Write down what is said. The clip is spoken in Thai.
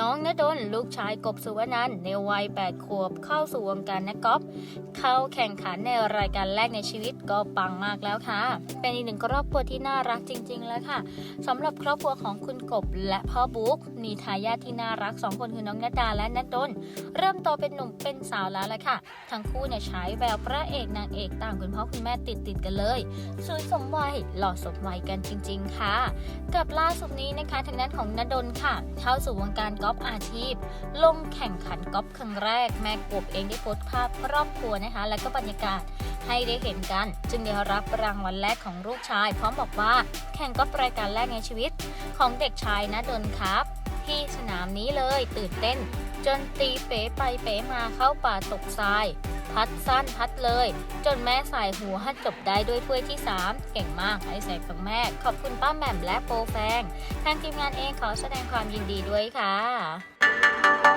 น้องณดลลูกชายกบสุวรรณันในวัย 8 ขวบเข้าสู่วงการนักกอล์ฟเข้าแข่งขันในรายการแรกในชีวิตก็ปังมากแล้วค่ะ เป็นอีกหนึ่งครอบครัวที่น่ารักจริง ๆ แล้วค่ะสำหรับครอบครัวของคุณกบและพ่อบุ๊กมีทายาทที่น่ารักสองคนคือน้องนัดดาและนัดดลเริ่มโตเป็นหนุ่มเป็นสาวแล้วแหละค่ะ ทั้งคู่เนี่ยใช้แววพระเอกนางเอกต่างคุณพ่อคุณแม่ติดติดกันเลยสวยสมวัยหล่อสมวัยกันจริง ๆ ค่ะ กับล่าสุดนี้นะคะทางด้านของนดลค่ะ เข้าสู่วงการกอล์ฟอาชีพ ลงแข่งขันกอล์ฟครั้งแรก แม่กบเองได้โพสต์ภาพครอบครัวนะคะ และก็บรรยากาศให้ได้เห็นกัน จึงได้รับรางวัลแรกของลูกชาย พร้อมบอกว่าแข่งกอล์ฟรายการแรกในชีวิต ของเด็กชายนะดนครับ ที่สนามนี้เลยตื่นเต้น จนตีเป๋ไปเป๋มาเข้าป่าตกทราย พัดสั้นพัดเลย จนแม่สายหัวจบได้ด้วยถ้วยที่ 3 เก่งมากไอ้แสกกับแม่ ขอบคุณป้าแหม่มและโปรแฟง ทางทีมงานเองขอแสดงความยินดีด้วยค่ะ